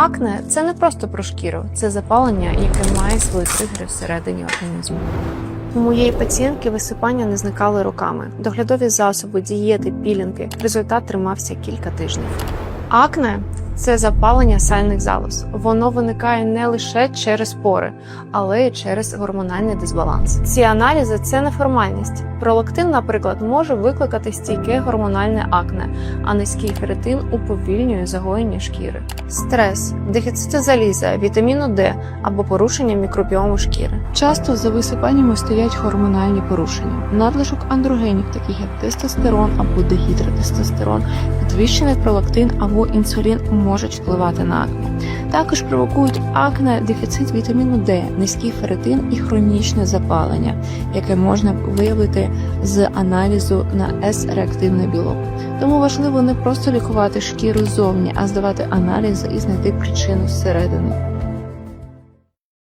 Акне це не просто про шкіру, це запалення, яке має свої тригери всередині організму. У моєї пацієнтки висипання не зникали роками. Доглядові засоби, дієти, пілінги. Результат тримався кілька тижнів. Акне це запалення сальних залоз. Воно виникає не лише через пори, але й через гормональний дисбаланс. Ці аналізи це не формальність. Пролактин, наприклад, може викликати стійке гормональне акне, а низький ферритин уповільнює загоєння шкіри. Стрес, дефіцит заліза, вітаміну Д або порушення мікробіому шкіри. Часто за висипаннями стоять гормональні порушення, надлишок андрогенів, таких як тестостерон або дегідротестостерон, підвищений пролактин або інсулін можуть впливати на акне. Також провокують акне дефіцит вітаміну Д, низький ферритин і хронічне запалення, яке можна виявити з аналізу на С-реактивний білок. Тому важливо не просто лікувати шкіру ззовні, а здавати аналізи і знайти причину зсередини.